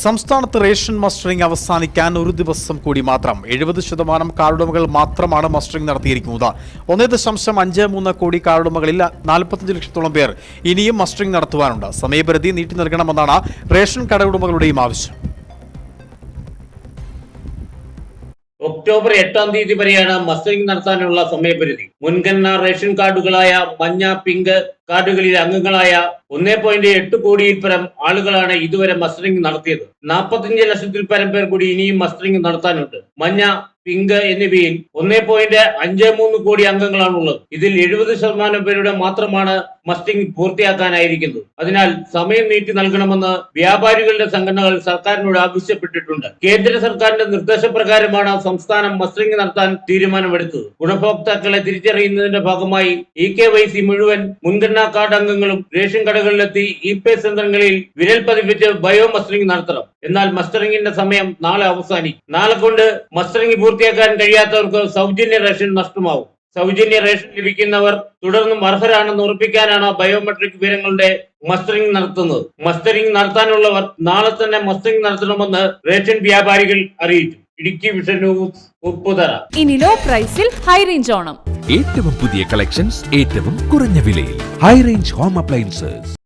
സംസ്ഥാനത്ത് ration mustering അവസാനിക്കാൻ ഒരു ദിവസം കൂടി മാത്രം. എഴുപത് ശതമാനം കാർഡുടമകൾ മാത്രമാണ് മസ്റ്ററിംഗ് നടത്തിയിരിക്കുന്നത്. ഒന്നേ ദശാംശം അഞ്ച് മൂന്ന് കോടി കാർഡുടമകളിൽ നാൽപ്പത്തഞ്ച് ലക്ഷത്തോളം പേർ ഇനിയും മസ്റ്ററിംഗ് നടത്തുവാനുണ്ട്. സമയപരിധി നീട്ടി നൽകണമെന്നാണ് റേഷൻ കടയുടമകളുടെയും ആവശ്യം. ഒക്ടോബർ എട്ടാം തീയതി വരെയാണ് മസ്റ്ററിംഗ് നടത്താനുള്ള സമയപരിധി. മുൻഗണന റേഷൻ കാർഡുകളായ മഞ്ഞ പിങ്ക് കാർഡുകളിലെ അംഗങ്ങളായ ഒന്നേ പോയിന്റ് എട്ട് കോടിയിൽ പരം ആളുകളാണ് ഇതുവരെ മസ്റ്ററിംഗ് നടത്തിയത്. നാൽപ്പത്തിയഞ്ച് ലക്ഷത്തിൽ പരം പേർ കൂടി ഇനിയും മസ്റ്ററിംഗ് നടത്താനുണ്ട്. മഞ്ഞ പിങ്ക് എന്നിവയിൽ ഒന്നേ പോയിന്റ് അഞ്ച് മൂന്ന് കോടി അംഗങ്ങളാണുള്ളത്. ഇതിൽ എഴുപത് ശതമാനം പേരുടെ മാത്രമാണ് മസ്റ്ററിംഗ് പൂർത്തിയാക്കാനായിരിക്കുന്നത് അതിനാൽ സമയം നീട്ടി നൽകണമെന്ന് വ്യാപാരികളുടെ സംഘടനകൾ സർക്കാരിനോട് ആവശ്യപ്പെട്ടിട്ടുണ്ട്. കേന്ദ്ര സർക്കാരിന്റെ നിർദ്ദേശപ്രകാരമാണ് സംസ്ഥാനം മസ്റ്റിംഗ് നടത്താൻ തീരുമാനമെടുത്തത്. ഗുണഭോക്താക്കളെ തിരിച്ചറിയുന്നതിന്റെ ഭാഗമായി ഇ കെ വൈ സി മുഴുവൻ മുൻഗണനാ കാർഡ് അംഗങ്ങളും റേഷൻ കടകളിലെത്തി ഇ പേ സെന്ററുകളിൽ വിരൽ പതിപ്പിച്ച് ബയോ മസ്റ്ററിംഗ് നടത്തണം. എന്നാൽ മസ്റ്ററിംഗിന്റെ സമയം നാളെ അവസാനിക്കും. നാളെ കൊണ്ട് മസ്റ്ററിംഗ് പൂർത്തിയാക്കാൻ കഴിയാത്തവർക്ക് സൗജന്യ റേഷൻ നഷ്ടമാവും. സൗജന്യ റേഷൻ ലഭിക്കുന്നവർ തുടർന്നും അർഹരാണെന്ന് ഉറപ്പിക്കാനാണ് ബയോമെട്രിക് വിവരങ്ങളുടെ മസ്റ്ററിംഗ് നടത്തുന്നത്. മസ്റ്ററിംഗ് നടത്താനുള്ളവർ നാളെ തന്നെ മസ്റ്ററിംഗ് നടത്തണമെന്ന് റേഷൻ വ്യാപാരികൾ അറിയിച്ചു. Idukki vision news Upputhara. ഇനി ലോ പ്രൈസിൽ ഹൈ റേഞ്ച് ഓണം. ഏറ്റവും പുതിയ കളക്ഷൻസ് ഏറ്റവും കുറഞ്ഞ വിലയിൽ. High range home appliances.